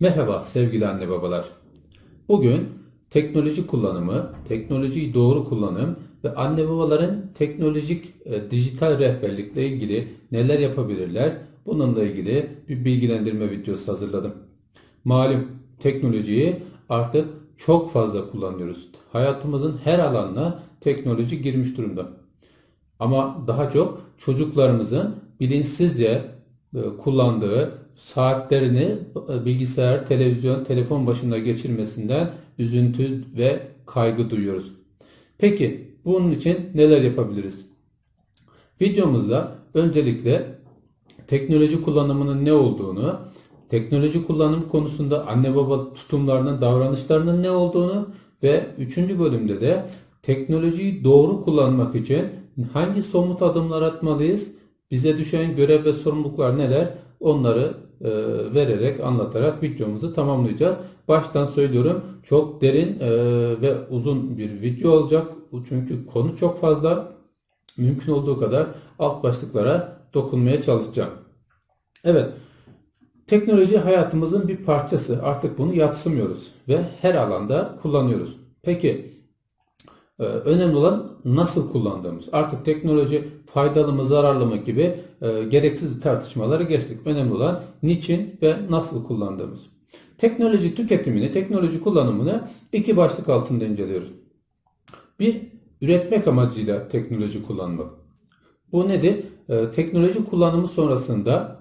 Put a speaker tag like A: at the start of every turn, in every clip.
A: Merhaba sevgili anne babalar. Bugün teknoloji kullanımı, teknolojiyi doğru kullanım ve anne babaların teknolojik e, dijital rehberlikle ilgili neler yapabilirler bununla ilgili bir bilgilendirme videosu hazırladım. Malum teknolojiyi artık çok fazla kullanıyoruz. Hayatımızın her alanına teknoloji girmiş durumda. Ama daha çok çocuklarımızın bilinçsizce e, kullandığı saatlerini e, bilgisayar, televizyon, telefon başında geçirmesinden üzüntü ve kaygı duyuyoruz. Peki bunun için neler yapabiliriz? Videomuzda öncelikle teknoloji kullanımının ne olduğunu, teknoloji kullanım konusunda anne baba tutumlarının, davranışlarının ne olduğunu ve üçüncü bölümde de teknolojiyi doğru kullanmak için hangi somut adımlar atmalıyız, bize düşen görev ve sorumluluklar neler onları e, vererek, anlatarak videomuzu tamamlayacağız. Baştan söylüyorum çok derin e, ve uzun bir video olacak. Çünkü konu çok fazla. Mümkün olduğu kadar alt başlıklara dokunmaya çalışacağım. Evet, teknoloji hayatımızın bir parçası. Artık bunu yatsımıyoruz ve her alanda kullanıyoruz. Peki, önemli olan nasıl kullandığımız. Artık teknoloji faydalı mı zararlı mı gibi e, gereksiz tartışmaları geçtik. Önemli olan niçin ve nasıl kullandığımız. Teknoloji tüketimini, teknoloji kullanımını iki başlık altında inceliyoruz. Bir, üretmek amacıyla teknoloji kullanmak. Bu nedir? E, teknoloji kullanımı sonrasında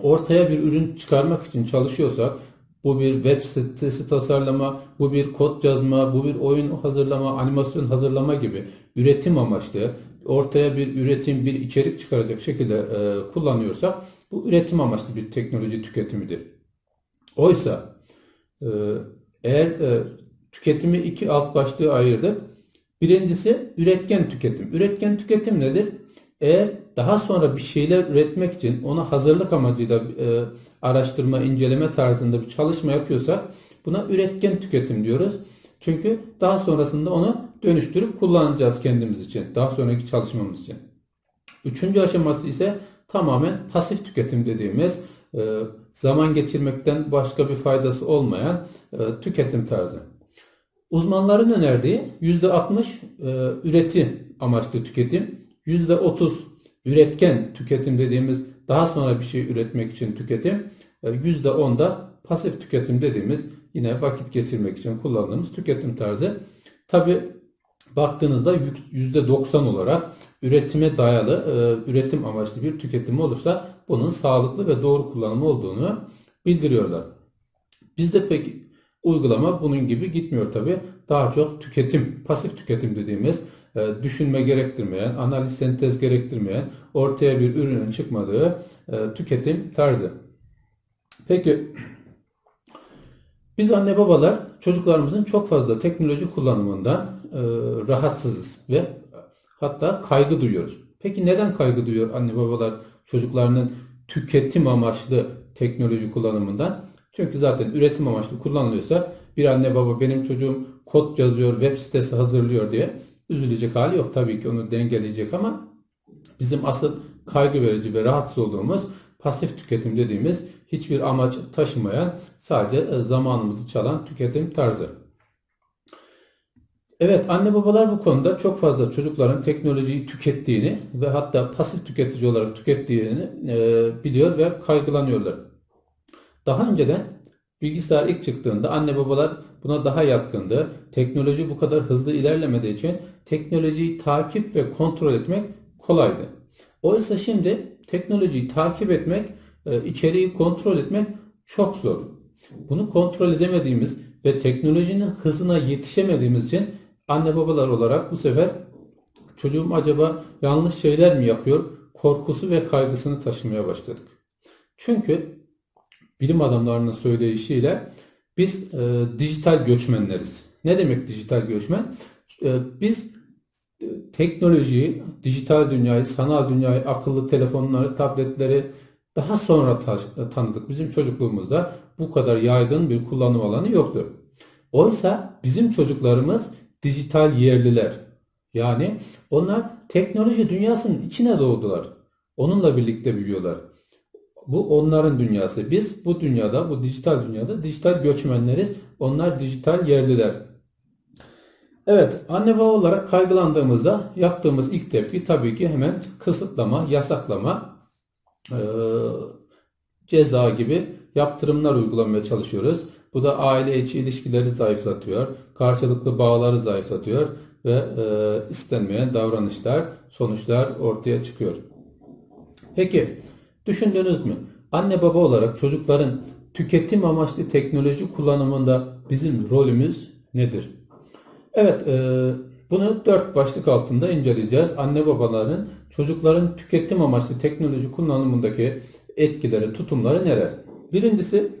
A: ortaya bir ürün çıkarmak için çalışıyorsak bu bir web sitesi tasarlama, bu bir kod yazma, bu bir oyun hazırlama, animasyon hazırlama gibi üretim amaçlı ortaya bir üretim, bir içerik çıkaracak şekilde e, kullanıyorsak bu üretim amaçlı bir teknoloji tüketimidir. Oysa e, eğer e, tüketimi iki alt başlığı ayırdık. Birincisi üretken tüketim. Üretken tüketim nedir? Eğer daha sonra bir şeyler üretmek için ona hazırlık amacıyla e, araştırma, inceleme tarzında bir çalışma yapıyorsak buna üretken tüketim diyoruz. Çünkü daha sonrasında onu dönüştürüp kullanacağız kendimiz için. Daha sonraki çalışmamız için. Üçüncü aşaması ise tamamen pasif tüketim dediğimiz e, zaman geçirmekten başka bir faydası olmayan e, tüketim tarzı. Uzmanların önerdiği %60 e, üretim amaçlı tüketim, %30 üretken tüketim dediğimiz daha sonra bir şey üretmek için tüketim, %10 e, da pasif tüketim dediğimiz yine vakit geçirmek için kullandığımız tüketim tarzı. Tabi baktığınızda %90 olarak üretime dayalı, e, üretim amaçlı bir tüketim olursa bunun sağlıklı ve doğru kullanımı olduğunu bildiriyorlar. Bizde pek uygulama bunun gibi gitmiyor tabi. Daha çok tüketim, pasif tüketim dediğimiz düşünme gerektirmeyen, analiz sentez gerektirmeyen, ortaya bir ürünün çıkmadığı e, tüketim tarzı. Peki biz anne babalar çocuklarımızın çok fazla teknoloji kullanımından e, rahatsızız ve hatta kaygı duyuyoruz. Peki neden kaygı duyuyor anne babalar çocuklarının tüketim amaçlı teknoloji kullanımından? Çünkü zaten üretim amaçlı kullanılıyorsa bir anne baba benim çocuğum kod yazıyor, web sitesi hazırlıyor diye üzülecek hali yok. Tabii ki onu dengeleyecek ama bizim asıl kaygı verici ve rahatsız olduğumuz pasif tüketim dediğimiz hiçbir amaç taşımayan sadece e, zamanımızı çalan tüketim tarzı. Evet anne babalar bu konuda çok fazla çocukların teknolojiyi tükettiğini ve hatta pasif tüketici olarak tükettiğini e, biliyor ve kaygılanıyorlar. Daha önceden bilgisayar ilk çıktığında anne babalar buna daha yatkındı. Teknoloji bu kadar hızlı ilerlemediği için teknolojiyi takip ve kontrol etmek kolaydı. Oysa şimdi teknolojiyi takip etmek, e, içeriği kontrol etmek çok zor. Bunu kontrol edemediğimiz ve teknolojinin hızına yetişemediğimiz için anne babalar olarak bu sefer çocuğum acaba yanlış şeyler mi yapıyor korkusu ve kaygısını taşımaya başladık. Çünkü bilim adamlarının söyleyişiyle biz e, dijital göçmenleriz. Ne demek dijital göçmen? E, biz e, teknolojiyi, dijital dünyayı, sanal dünyayı, akıllı telefonları, tabletleri daha sonra ta- tanıdık. Bizim çocukluğumuzda bu kadar yaygın bir kullanım alanı yoktu. Oysa bizim çocuklarımız dijital yerliler. Yani onlar teknoloji dünyasının içine doğdular. Onunla birlikte büyüyorlar. Bu onların dünyası. Biz bu dünyada, bu dijital dünyada dijital göçmenleriz. Onlar dijital yerliler. Evet, anne baba olarak kaygılandığımızda yaptığımız ilk tepki tabii ki hemen kısıtlama, yasaklama, eee, ceza gibi yaptırımlar uygulamaya çalışıyoruz. Bu da aile içi ilişkileri zayıflatıyor, karşılıklı bağları zayıflatıyor ve eee, istenmeyen davranışlar, sonuçlar ortaya çıkıyor. Peki düşündünüz mü? Anne baba olarak çocukların tüketim amaçlı teknoloji kullanımında bizim rolümüz nedir? Evet, e, bunu dört başlık altında inceleyeceğiz. Anne babaların çocukların tüketim amaçlı teknoloji kullanımındaki etkileri, tutumları neler? Birincisi,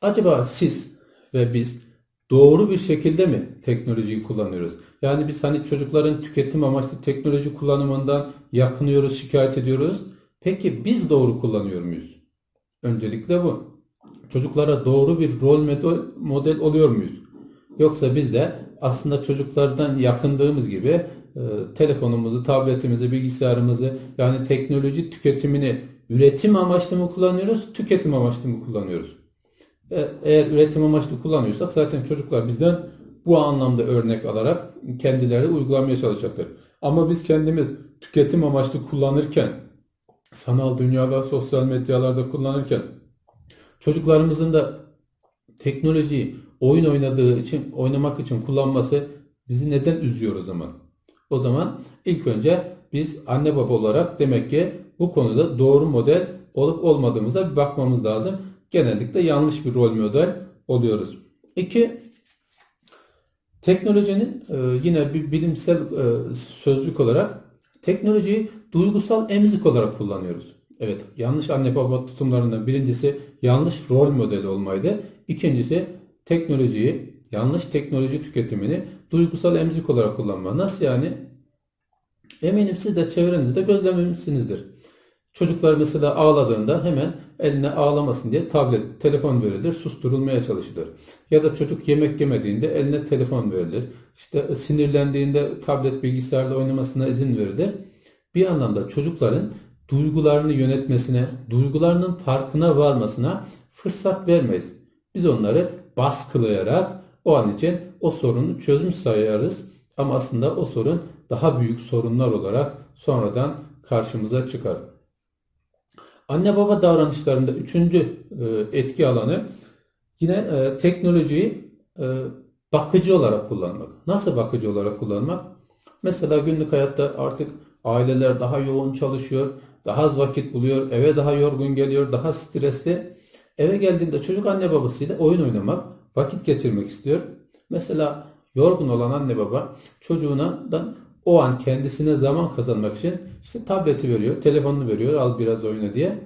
A: acaba siz ve biz doğru bir şekilde mi teknolojiyi kullanıyoruz? Yani biz hani çocukların tüketim amaçlı teknoloji kullanımından yakınıyoruz, şikayet ediyoruz. Peki biz doğru kullanıyor muyuz? Öncelikle bu. Çocuklara doğru bir rol model, oluyor muyuz? Yoksa biz de aslında çocuklardan yakındığımız gibi e, telefonumuzu, tabletimizi, bilgisayarımızı yani teknoloji tüketimini üretim amaçlı mı kullanıyoruz, tüketim amaçlı mı kullanıyoruz? E, Eğer üretim amaçlı kullanıyorsak zaten çocuklar bizden bu anlamda örnek alarak kendileri uygulamaya çalışacaklar. Ama biz kendimiz tüketim amaçlı kullanırken, sanal dünyada, sosyal medyalarda kullanırken çocuklarımızın da teknolojiyi oyun oynadığı için, oynamak için kullanması bizi neden üzüyor o zaman? O zaman ilk önce biz anne baba olarak demek ki bu konuda doğru model olup olmadığımıza bir bakmamız lazım. Genellikle yanlış bir rol model oluyoruz. İki, teknolojinin e, yine bir bilimsel e, sözcük olarak teknolojiyi duygusal emzik olarak kullanıyoruz. Evet, yanlış anne baba tutumlarından birincisi yanlış rol modeli olmaydı. İkincisi teknolojiyi, yanlış teknoloji tüketimini duygusal emzik olarak kullanma. Nasıl yani? Eminim siz de çevrenizde gözlememişsinizdir. Çocuklar mesela ağladığında hemen eline ağlamasın diye tablet, telefon verilir, susturulmaya çalışılır. Ya da çocuk yemek yemediğinde eline telefon verilir. İşte sinirlendiğinde tablet bilgisayarla oynamasına izin verilir. Bir anlamda çocukların duygularını yönetmesine, duygularının farkına varmasına fırsat vermeyiz. Biz onları baskılayarak o an için o sorunu çözmüş sayarız. Ama aslında o sorun daha büyük sorunlar olarak sonradan karşımıza çıkar. Anne baba davranışlarında üçüncü e, etki alanı yine e, teknolojiyi e, bakıcı olarak kullanmak. Nasıl bakıcı olarak kullanmak? Mesela günlük hayatta artık aileler daha yoğun çalışıyor, daha az vakit buluyor, eve daha yorgun geliyor, daha stresli. Eve geldiğinde çocuk anne babasıyla oyun oynamak, vakit geçirmek istiyor. Mesela yorgun olan anne baba çocuğundan o an kendisine zaman kazanmak için işte tableti veriyor, telefonunu veriyor, al biraz oyna diye.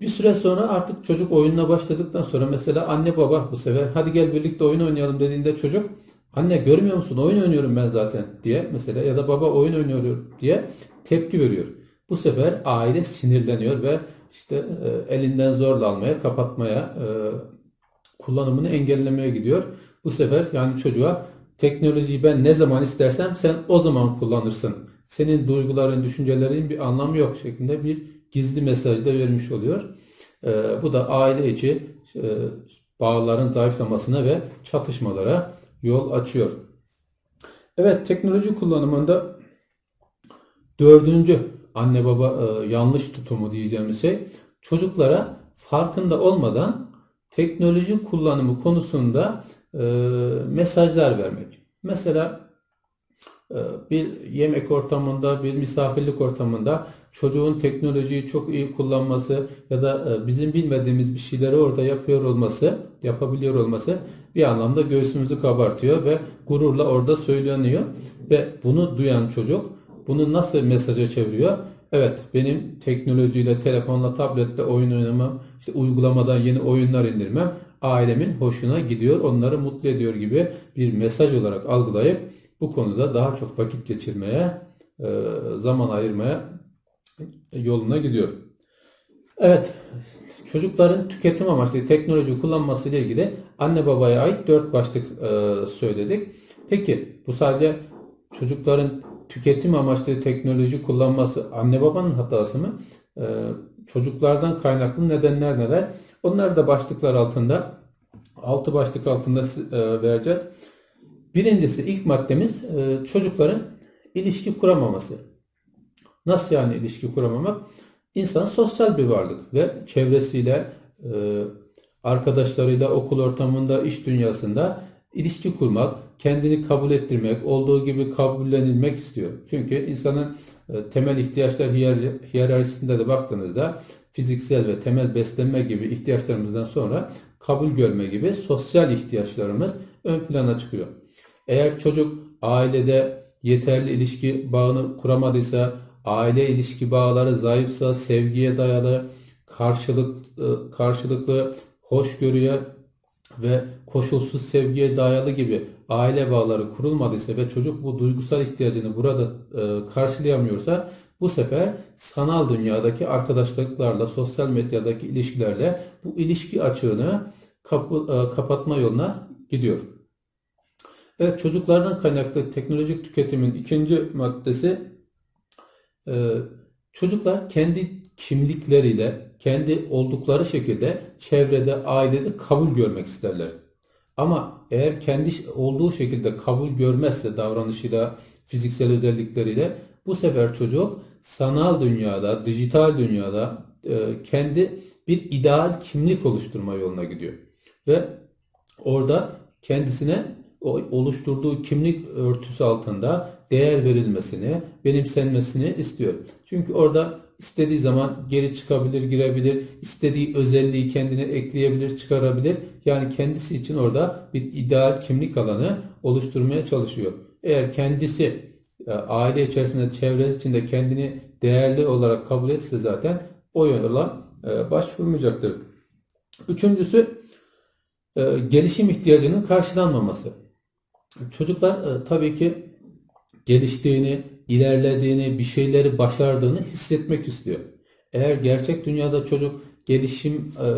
A: Bir süre sonra artık çocuk oyununa başladıktan sonra mesela anne baba bu sefer hadi gel birlikte oyun oynayalım dediğinde çocuk anne görmüyor musun oyun oynuyorum ben zaten diye mesela ya da baba oyun oynuyor diye tepki veriyor. Bu sefer aile sinirleniyor ve işte e, elinden zorla almaya, kapatmaya, e, kullanımını engellemeye gidiyor. Bu sefer yani çocuğa teknolojiyi ben ne zaman istersem sen o zaman kullanırsın. Senin duyguların, düşüncelerin bir anlamı yok şeklinde bir gizli mesaj da vermiş oluyor. E, bu da aile içi e, bağların zayıflamasına ve çatışmalara yol açıyor. Evet teknoloji kullanımında dördüncü anne baba e, yanlış tutumu diyeceğimiz şey çocuklara farkında olmadan teknoloji kullanımı konusunda e, mesajlar vermek. Mesela bir yemek ortamında, bir misafirlik ortamında çocuğun teknolojiyi çok iyi kullanması ya da e, bizim bilmediğimiz bir şeyleri orada yapıyor olması, yapabiliyor olması bir anlamda göğsümüzü kabartıyor ve gururla orada söyleniyor ve bunu duyan çocuk bunu nasıl mesaja çeviriyor? Evet benim teknolojiyle, telefonla, tabletle oyun oynamam, işte uygulamadan yeni oyunlar indirmem ailemin hoşuna gidiyor, onları mutlu ediyor gibi bir mesaj olarak algılayıp bu konuda daha çok vakit geçirmeye, e, zaman ayırmaya yoluna gidiyor. Evet, çocukların tüketim amaçlı teknoloji kullanması ile ilgili anne babaya ait dört başlık e, söyledik. Peki bu sadece çocukların tüketim amaçlı teknoloji kullanması anne babanın hatası mı? e, çocuklardan kaynaklı nedenler neler? Onları da başlıklar altında, altı başlık altında vereceğiz. Birincisi ilk maddemiz e, çocukların ilişki kuramaması. Nasıl yani ilişki kuramamak? İnsan sosyal bir varlık ve çevresiyle, e, arkadaşlarıyla, okul ortamında, iş dünyasında ilişki kurmak, kendini kabul ettirmek, olduğu gibi kabullenilmek istiyor. Çünkü insanın e, temel ihtiyaçlar hiyer- hiyerarşisinde de baktığınızda fiziksel ve temel beslenme gibi ihtiyaçlarımızdan sonra kabul görme gibi sosyal ihtiyaçlarımız ön plana çıkıyor. Eğer çocuk ailede yeterli ilişki bağını kuramadıysa, aile ilişki bağları zayıfsa, sevgiye dayalı, karşılık, e, karşılıklı hoşgörüye ve koşulsuz sevgiye dayalı gibi aile bağları kurulmadıysa ve çocuk bu duygusal ihtiyacını burada e, karşılayamıyorsa bu sefer sanal dünyadaki arkadaşlıklarla, sosyal medyadaki ilişkilerle bu ilişki açığını kapı- e, kapatma yoluna gidiyor. Evet çocuklardan kaynaklı teknolojik tüketimin ikinci maddesi e, çocuklar kendi kimlikleriyle, kendi oldukları şekilde çevrede, ailede kabul görmek isterler. Ama eğer kendi olduğu şekilde kabul görmezse davranışıyla, fiziksel özellikleriyle bu sefer çocuk sanal dünyada, dijital dünyada e, kendi bir ideal kimlik oluşturma yoluna gidiyor. Ve orada kendisine oluşturduğu kimlik örtüsü altında değer verilmesini, benimsenmesini istiyor. Çünkü orada istediği zaman geri çıkabilir, girebilir, istediği özelliği kendine ekleyebilir, çıkarabilir. Yani kendisi için orada bir ideal kimlik alanı oluşturmaya çalışıyor. Eğer kendisi e, aile içerisinde, çevresi içinde kendini değerli olarak kabul etse zaten o yola e, başvurmayacaktır. Üçüncüsü e, gelişim ihtiyacının karşılanmaması. Çocuklar e, tabii ki geliştiğini, ilerlediğini, bir şeyleri başardığını hissetmek istiyor. Eğer gerçek dünyada çocuk gelişim e,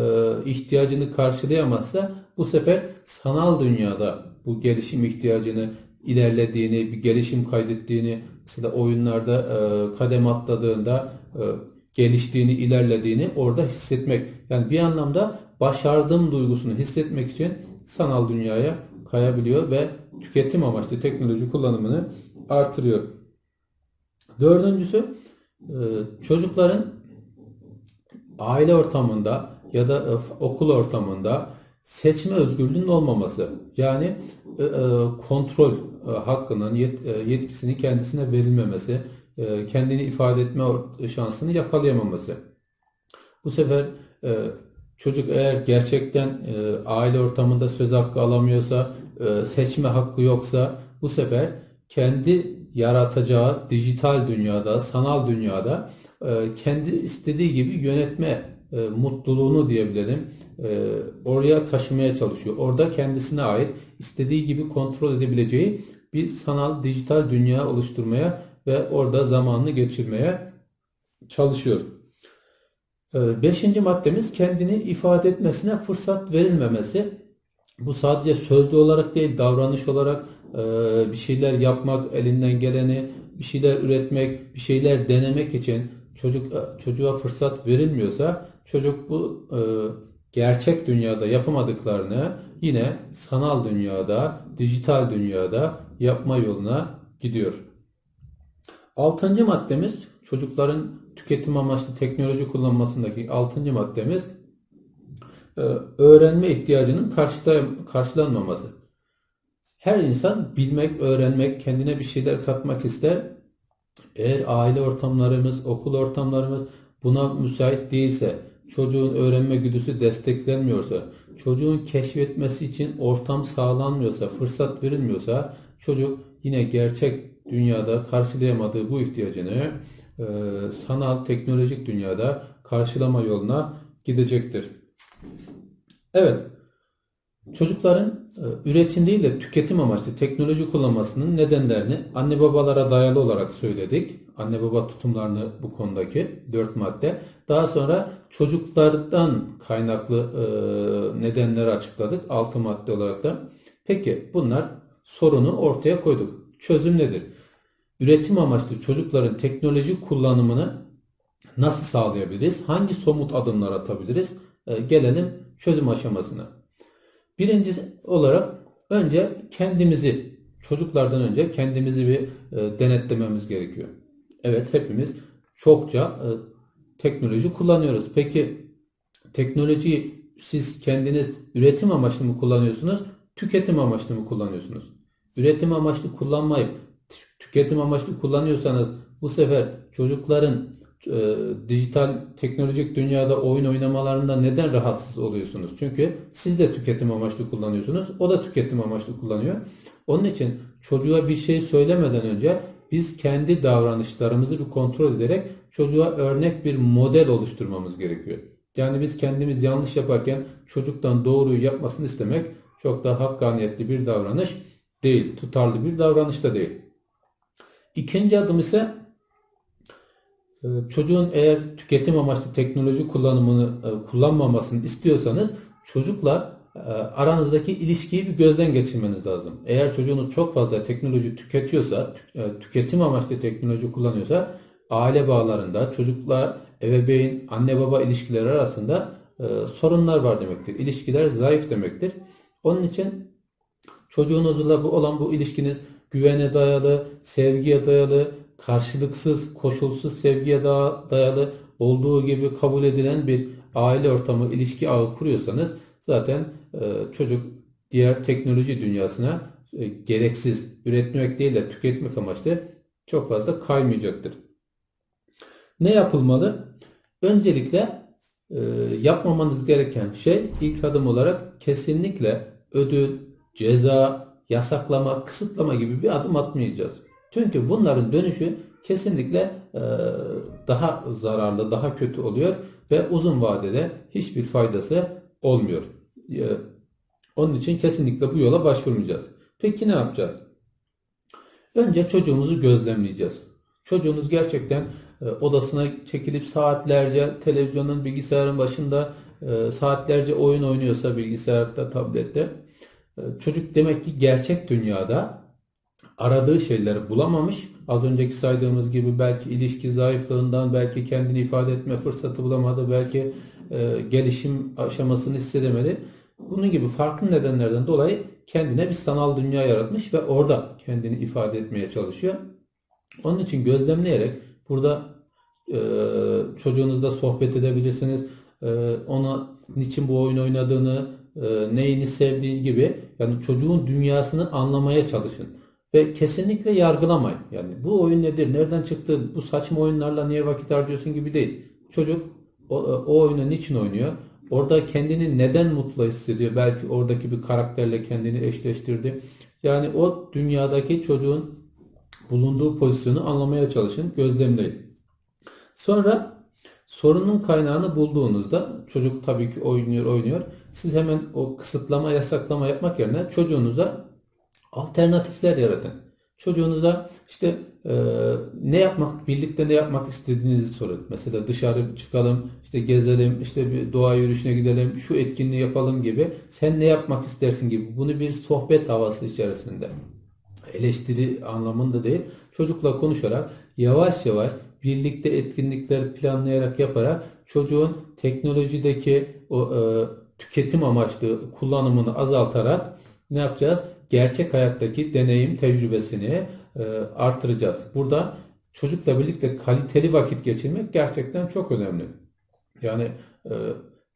A: ihtiyacını karşılayamazsa bu sefer sanal dünyada bu gelişim ihtiyacını ilerlediğini, bir gelişim kaydettiğini, mesela oyunlarda e, kadem atladığında e, geliştiğini, ilerlediğini orada hissetmek. Yani bir anlamda başardım duygusunu hissetmek için sanal dünyaya kayabiliyor ve tüketim amaçlı teknoloji kullanımını artırıyor. Dördüncüsü e, çocukların aile ortamında ya da e, okul ortamında seçme özgürlüğünün olmaması. Yani e, kontrol hakkının yet- yetkisini kendisine verilmemesi, kendini ifade etme şansını yakalayamaması. Bu sefer çocuk eğer gerçekten e, aile ortamında söz hakkı alamıyorsa, e, seçme hakkı yoksa bu sefer kendi yaratacağı dijital dünyada, sanal dünyada e, kendi istediği gibi yönetme e, mutluluğunu diyebilirim. E, oraya taşımaya çalışıyor. Orada kendisine ait istediği gibi kontrol edebileceği bir sanal dijital dünya oluşturmaya ve orada zamanını geçirmeye çalışıyor. E, Beşinci maddemiz kendini ifade etmesine fırsat verilmemesi. Bu sadece sözlü olarak değil, davranış olarak e, bir şeyler yapmak, elinden geleni, bir şeyler üretmek, bir şeyler denemek için çocuk e, çocuğa fırsat verilmiyorsa çocuk bu e, gerçek dünyada yapamadıklarını yine sanal dünyada, dijital dünyada yapma yoluna gidiyor. Altıncı maddemiz çocukların tüketim amaçlı teknoloji kullanmasındaki altıncı maddemiz e, öğrenme ihtiyacının karşıla- karşılanmaması. Her insan bilmek, öğrenmek, kendine bir şeyler katmak ister. Eğer aile ortamlarımız, okul ortamlarımız buna müsait değilse, çocuğun öğrenme güdüsü desteklenmiyorsa, çocuğun keşfetmesi için ortam sağlanmıyorsa, fırsat verilmiyorsa, çocuk yine gerçek dünyada karşılayamadığı bu ihtiyacını e, sanal, teknolojik dünyada karşılama yoluna gidecektir. Evet, çocukların e, üretim değil de tüketim amaçlı teknoloji kullanmasının nedenlerini anne babalara dayalı olarak söyledik. Anne baba tutumlarını bu konudaki dört madde. Daha sonra çocuklardan kaynaklı e, nedenleri açıkladık altı madde olarak da. Peki bunlar sorunu ortaya koyduk. Çözüm nedir? Üretim amaçlı çocukların teknoloji kullanımını nasıl sağlayabiliriz? Hangi somut adımlar atabiliriz? E, gelelim çözüm aşamasına. Birincisi olarak önce kendimizi çocuklardan önce kendimizi bir e, denetlememiz gerekiyor. Evet hepimiz çokça e, teknoloji kullanıyoruz. Peki teknolojiyi siz kendiniz üretim amaçlı mı kullanıyorsunuz, tüketim amaçlı mı kullanıyorsunuz? Üretim amaçlı kullanmayıp tüketim amaçlı kullanıyorsanız bu sefer çocukların e, dijital teknolojik dünyada oyun oynamalarında neden rahatsız oluyorsunuz? Çünkü siz de tüketim amaçlı kullanıyorsunuz, o da tüketim amaçlı kullanıyor. Onun için çocuğa bir şey söylemeden önce biz kendi davranışlarımızı bir kontrol ederek çocuğa örnek bir model oluşturmamız gerekiyor. Yani biz kendimiz yanlış yaparken çocuktan doğruyu yapmasını istemek çok da hakkaniyetli bir davranış değil, tutarlı bir davranış da değil. İkinci adım ise e, çocuğun eğer tüketim amaçlı teknoloji kullanımını e, kullanmamasını istiyorsanız çocukla e, aranızdaki ilişkiyi bir gözden geçirmeniz lazım. Eğer çocuğunuz çok fazla teknoloji tüketiyorsa, tü- tüketim amaçlı teknoloji kullanıyorsa aile bağlarında çocukla ebeveyn, anne baba ilişkileri arasında sorunlar var demektir. İlişkiler zayıf demektir. Onun için çocuğunuzla bu olan bu ilişkiniz güvene dayalı, sevgiye dayalı, karşılıksız, koşulsuz sevgiye da- dayalı olduğu gibi kabul edilen bir aile ortamı, ilişki ağı kuruyorsanız zaten e, çocuk diğer teknoloji dünyasına e, gereksiz üretmek değil de tüketmek amaçlı çok fazla kaymayacaktır. Ne yapılmalı? Öncelikle e, yapmamanız gereken şey ilk adım olarak kesinlikle ödül, ceza, yasaklama, kısıtlama gibi bir adım atmayacağız. Çünkü bunların dönüşü kesinlikle e, daha zararlı, daha kötü oluyor ve uzun vadede hiçbir faydası olmuyor. E, onun için kesinlikle bu yola başvurmayacağız. Peki ne yapacağız? Önce çocuğumuzu gözlemleyeceğiz. Çocuğunuz gerçekten e, odasına çekilip saatlerce televizyonun, bilgisayarın başında saatlerce oyun oynuyorsa bilgisayarda, tablette çocuk demek ki gerçek dünyada aradığı şeyleri bulamamış. Az önceki saydığımız gibi belki ilişki zayıflığından, belki kendini ifade etme fırsatı bulamadı, belki e, gelişim aşamasını hissedemedi. Bunun gibi farklı nedenlerden dolayı kendine bir sanal dünya yaratmış ve orada kendini ifade etmeye çalışıyor. Onun için gözlemleyerek burada e, çocuğunuzla sohbet edebilirsiniz. E, ona niçin bu oyun oynadığını, neyini sevdiği gibi yani çocuğun dünyasını anlamaya çalışın. Ve kesinlikle yargılamayın. Yani bu oyun nedir, nereden çıktı, bu saçma oyunlarla niye vakit harcıyorsun gibi değil. Çocuk o, o oyunu niçin oynuyor? Orada kendini neden mutlu hissediyor? Belki oradaki bir karakterle kendini eşleştirdi. Yani o dünyadaki çocuğun bulunduğu pozisyonu anlamaya çalışın, gözlemleyin. Sonra sorunun kaynağını bulduğunuzda çocuk tabii ki oynuyor oynuyor. Siz hemen o kısıtlama yasaklama yapmak yerine çocuğunuza alternatifler yaratın. Çocuğunuza işte e, ne yapmak, birlikte ne yapmak istediğinizi sorun. Mesela dışarı çıkalım, işte gezelim, işte bir doğa yürüyüşüne gidelim, şu etkinliği yapalım gibi. Sen ne yapmak istersin gibi. Bunu bir sohbet havası içerisinde eleştiri anlamında değil, çocukla konuşarak yavaş yavaş birlikte etkinlikler planlayarak yaparak çocuğun teknolojideki o e, tüketim amaçlı kullanımını azaltarak ne yapacağız? Gerçek hayattaki deneyim tecrübesini e, artıracağız. Burada çocukla birlikte kaliteli vakit geçirmek gerçekten çok önemli. Yani e,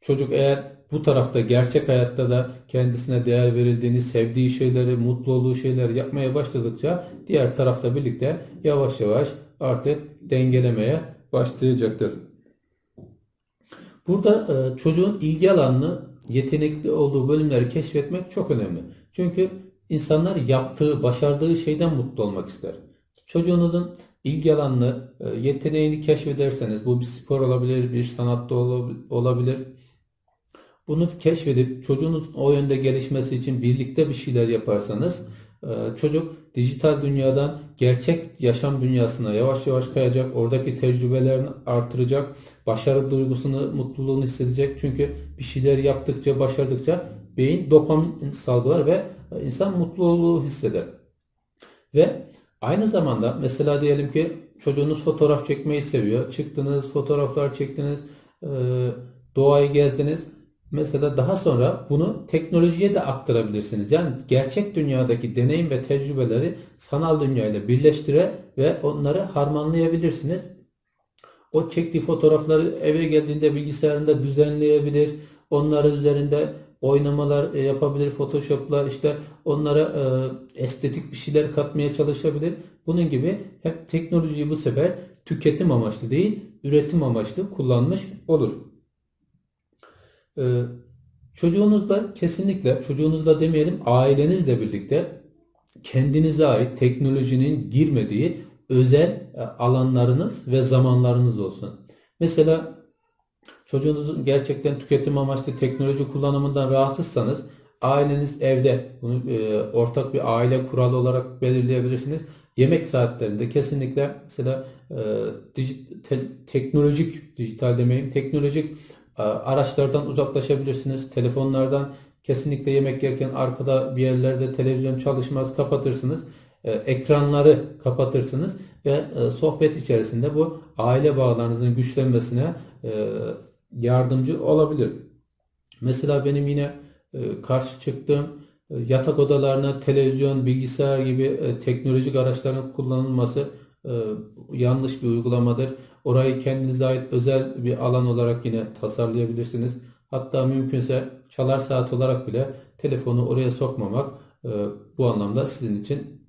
A: çocuk eğer bu tarafta gerçek hayatta da kendisine değer verildiğini, sevdiği şeyleri, mutlu olduğu şeyleri yapmaya başladıkça diğer tarafta birlikte yavaş yavaş artık dengelemeye başlayacaktır. Burada e, çocuğun ilgi alanını, yetenekli olduğu bölümleri keşfetmek çok önemli. Çünkü insanlar yaptığı, başardığı şeyden mutlu olmak ister. Çocuğunuzun ilgi alanını, e, yeteneğini keşfederseniz, bu bir spor olabilir, bir sanatta olabilir. Bunu keşfedip çocuğunuzun o yönde gelişmesi için birlikte bir şeyler yaparsanız e, çocuk dijital dünyadan gerçek yaşam dünyasına yavaş yavaş kayacak. Oradaki tecrübelerini artıracak. Başarı duygusunu, mutluluğunu hissedecek. Çünkü bir şeyler yaptıkça, başardıkça beyin dopamin salgılar ve insan mutluluğu hisseder. Ve aynı zamanda mesela diyelim ki çocuğunuz fotoğraf çekmeyi seviyor. Çıktınız, fotoğraflar çektiniz, e, doğayı gezdiniz. Mesela daha sonra bunu teknolojiye de aktarabilirsiniz. Yani gerçek dünyadaki deneyim ve tecrübeleri sanal dünyayla birleştire ve onları harmanlayabilirsiniz. O çektiği fotoğrafları eve geldiğinde bilgisayarında düzenleyebilir. Onların üzerinde oynamalar e, yapabilir. Photoshop'la işte onlara e, estetik bir şeyler katmaya çalışabilir. Bunun gibi hep teknolojiyi bu sefer tüketim amaçlı değil, üretim amaçlı kullanmış olur. Ee, çocuğunuzla kesinlikle çocuğunuzla demeyelim ailenizle birlikte kendinize ait teknolojinin girmediği özel e, alanlarınız ve zamanlarınız olsun. Mesela çocuğunuzun gerçekten tüketim amaçlı teknoloji kullanımından rahatsızsanız aileniz evde bunu e, ortak bir aile kuralı olarak belirleyebilirsiniz. Yemek saatlerinde kesinlikle mesela e, dij- te- teknolojik dijital demeyeyim teknolojik araçlardan uzaklaşabilirsiniz. Telefonlardan kesinlikle yemek yerken arkada bir yerlerde televizyon çalışmaz kapatırsınız. E, ekranları kapatırsınız ve e, sohbet içerisinde bu aile bağlarınızın güçlenmesine e, yardımcı olabilir. Mesela benim yine e, karşı çıktığım yatak odalarına televizyon, bilgisayar gibi teknolojik araçların kullanılması yanlış bir uygulamadır. Orayı kendinize ait özel bir alan olarak yine tasarlayabilirsiniz. Hatta mümkünse çalar saat olarak bile telefonu oraya sokmamak e, bu anlamda sizin için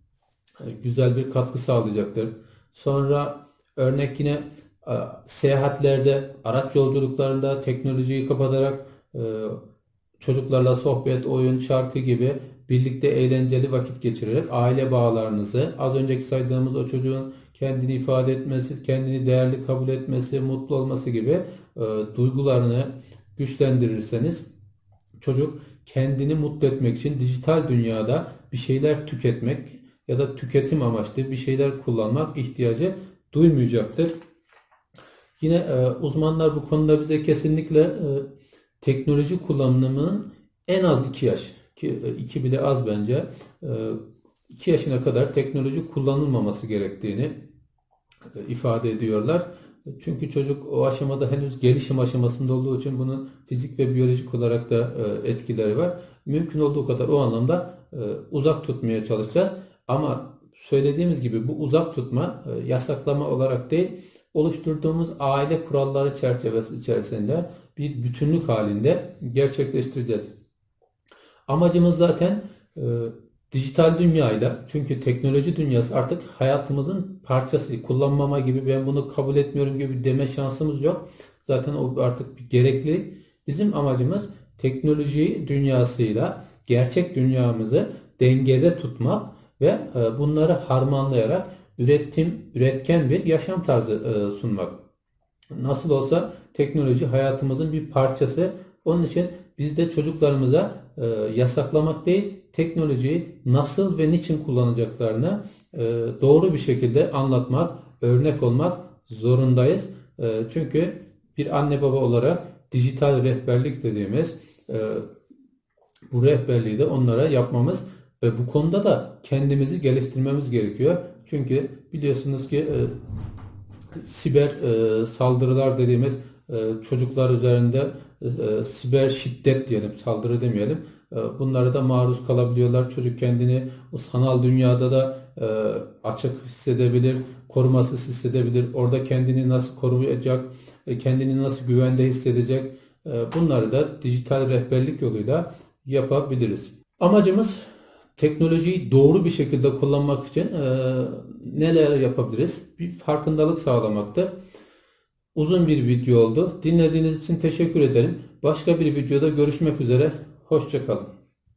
A: e, güzel bir katkı sağlayacaktır. Sonra örnek yine e, seyahatlerde, araç yolculuklarında teknolojiyi kapatarak çocuklarla sohbet, oyun, şarkı gibi birlikte eğlenceli vakit geçirerek aile bağlarınızı az önceki saydığımız o çocuğun kendini ifade etmesi, kendini değerli kabul etmesi, mutlu olması gibi e, duygularını güçlendirirseniz çocuk kendini mutlu etmek için dijital dünyada bir şeyler tüketmek ya da tüketim amaçlı bir şeyler kullanmak ihtiyacı duymayacaktır. Yine e, uzmanlar bu konuda bize kesinlikle e, teknoloji kullanımının en az 2 yaş ki 2 bile az bence 2 yaşına kadar teknoloji kullanılmaması gerektiğini e, ifade ediyorlar. Çünkü çocuk o aşamada henüz gelişim aşamasında olduğu için bunun fizik ve biyolojik olarak da e, etkileri var. Mümkün olduğu kadar o anlamda e, uzak tutmaya çalışacağız. Ama söylediğimiz gibi bu uzak tutma yasaklama olarak değil, oluşturduğumuz aile kuralları çerçevesi içerisinde bir bütünlük halinde gerçekleştireceğiz. Amacımız zaten dijital dünyayla çünkü teknoloji dünyası artık hayatımızın parçası. Kullanmama gibi ben bunu kabul etmiyorum gibi deme şansımız yok. Zaten o artık bir gerekli. Bizim amacımız teknoloji dünyasıyla gerçek dünyamızı dengede tutmak ve e, bunları harmanlayarak üretim, üretken bir yaşam tarzı e, sunmak. Nasıl olsa teknoloji hayatımızın bir parçası. Onun için biz de çocuklarımıza e, yasaklamak değil, teknolojiyi nasıl ve niçin kullanacaklarını e, doğru bir şekilde anlatmak, örnek olmak zorundayız. E, çünkü bir anne baba olarak dijital rehberlik dediğimiz e, bu rehberliği de onlara yapmamız ve bu konuda da kendimizi geliştirmemiz gerekiyor. Çünkü biliyorsunuz ki e, siber e, saldırılar dediğimiz e, çocuklar üzerinde e, siber şiddet diyelim, saldırı demeyelim. E, bunlara da maruz kalabiliyorlar. Çocuk kendini o sanal dünyada da e, açık hissedebilir, korumasız hissedebilir. Orada kendini nasıl koruyacak, e, kendini nasıl güvende hissedecek. E, bunları da dijital rehberlik yoluyla yapabiliriz. Amacımız teknolojiyi doğru bir şekilde kullanmak için neler yapabiliriz? Bir farkındalık sağlamaktır. Uzun bir video oldu. Dinlediğiniz için teşekkür ederim. Başka bir videoda görüşmek üzere. Hoşçakalın.